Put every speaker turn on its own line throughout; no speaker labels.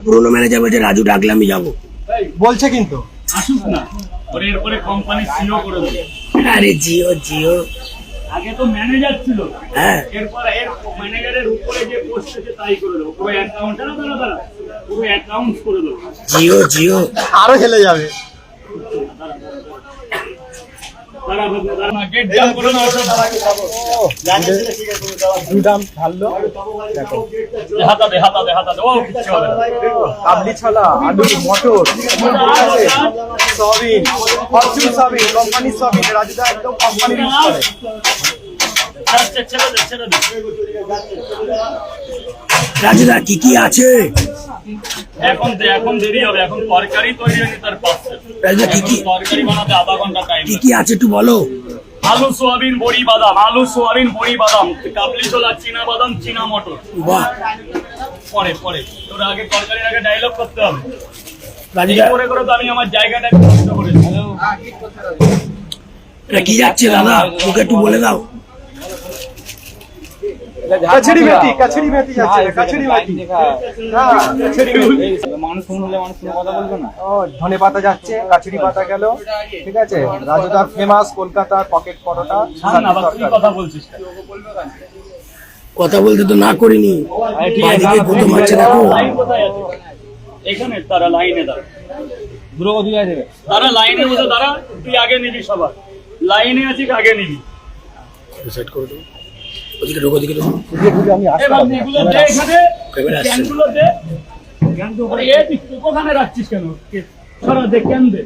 পুরোনো ম্যানেজার বলছে রাজু ডাকলে আমি যাব।
বলছে কিন্তু।
আসুক না। ওর এরপরে কোম্পানি সিও করে দেবে।
আরে জিও জিও।
আগে তো ম্যানেজার ছিল।
হ্যাঁ।
এরপর এর ম্যানেজারের উপরে যে পোস্ট আছে তাই করে দেবো। পুরো অ্যাকাউন্ট না দাঁড়া দাঁড়া। পুরো অ্যাকাউন্ট করে দেবো।
জিও জিও।
আরও হেলে যাবে
দাঁড়া দাঁড়া, দাঁড়া গেট জাম করে না ওসব
দুদাম ঢাললো কাবলি ছলা আলু মটর সয়াবিন ফরচুন কোম্পানির সয়াবিন রাজুদা একদম কোম্পানির
আচ্ছা,
রাজুদা কি কি আছে?
এখন এখন দেরি হবে এখন তরকারি তৈরি হয়নি তার
কি কি?
তরকারি বানাতে আধা ঘণ্টা টাইম
কি কি আছে একটু বলো?
আলু সোয়াবিন বড়ি বাদাম। আলু সোয়াবিন বড়ি বাদাম। কাবলি ছোলা চীনা বাদাম চীনা মটর।
বাহ।
পরে পরে। তোর আগে তরকারির আগে ডায়লগ করতে হবে। করে করে তো আমি আমার জায়গাটা
এটা কি যাচ্ছে দাদা? তোকে একটু বলে দাও।
কাছড়ি যাচ্ছে কাছড়ি হ্যাঁ কাছড়ি মেথি
মানুষ ফোন হলে মানুষ কথা বলবে না।
ও ধনে পাতা যাচ্ছে কাছড়ি পাতা গেল ঠিক আছে? রাজুদার ফেমাস কলকাতার পকেট পরোটা
কথা বলছিস
কথা বলতে তো না করিনি। বাইরে কত মারছে দেখো।
আছে? এখানে তারা লাইনে দাঁড়া। তারা লাইনে বসে দাঁড়া তুই আগে নিবি সবার। লাইনে আছিস আগে নিবি।
সেট করে দেবো। ওদিকে ঢোকো ওদিকে ঢোকো।
আমি
দে দে। আরে ওখানে রাখছিস কেন? সরা দে দে।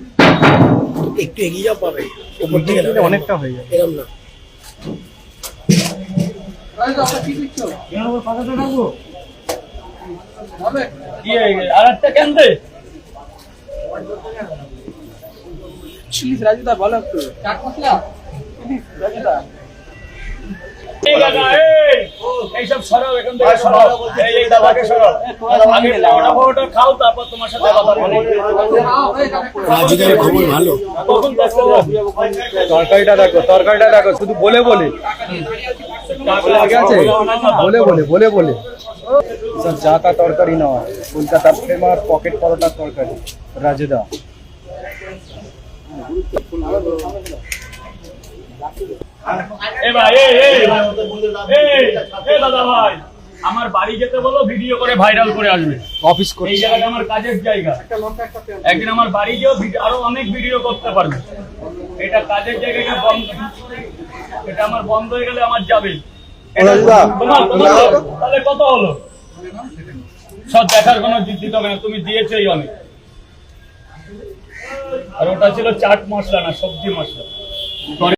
একটু এগিয়ে যাও পাবে। উপর থেকে
অনেকটা হয়ে যাবে।
এরম না।
কেন ওর পাতাটা রাখব? ইয়ে, আর একটা দে। এই দাদা, এই, এইসব সরাও এখান থেকে। সরাও। এই, এই সরাও। আগে খাওয়াটা খাওয়াটা খাও তারপর তোমার সাথে কথা বলব
রাজুদার খবর ভালো?
তখন দেখতে যাব।
তরকারিটা দেখো তরকারিটা দেখো শুধু বলে বলে। আছে? বলে বলে বলে বলে সব জাতা তরকারি নয় কলকাতার ফেমাস পকেট পরোটার তরকারি রাজুদা
এ ভাই এই এই এই, এই দাদা ভাই আমার বাড়ি যেতে বলো ভিডিও করে ভাইরাল করে আসবে।
অফিস
এই জায়গাটা আমার কাজের জায়গা। একদিন আমার বাড়ি গিয়েও আরও অনেক ভিডিও করতে পারবে। এটা কাজের জায়গা এটা বন্ধ। এটা আমার বন্ধ হয়ে গেলে আমার যাবে। তাহলে কত হলো? সব দেখার কোনো দিতে হবে না তুমি দিয়েছোই অনেক। আর ওটা ছিল চাট মশলা না সবজি মশলা।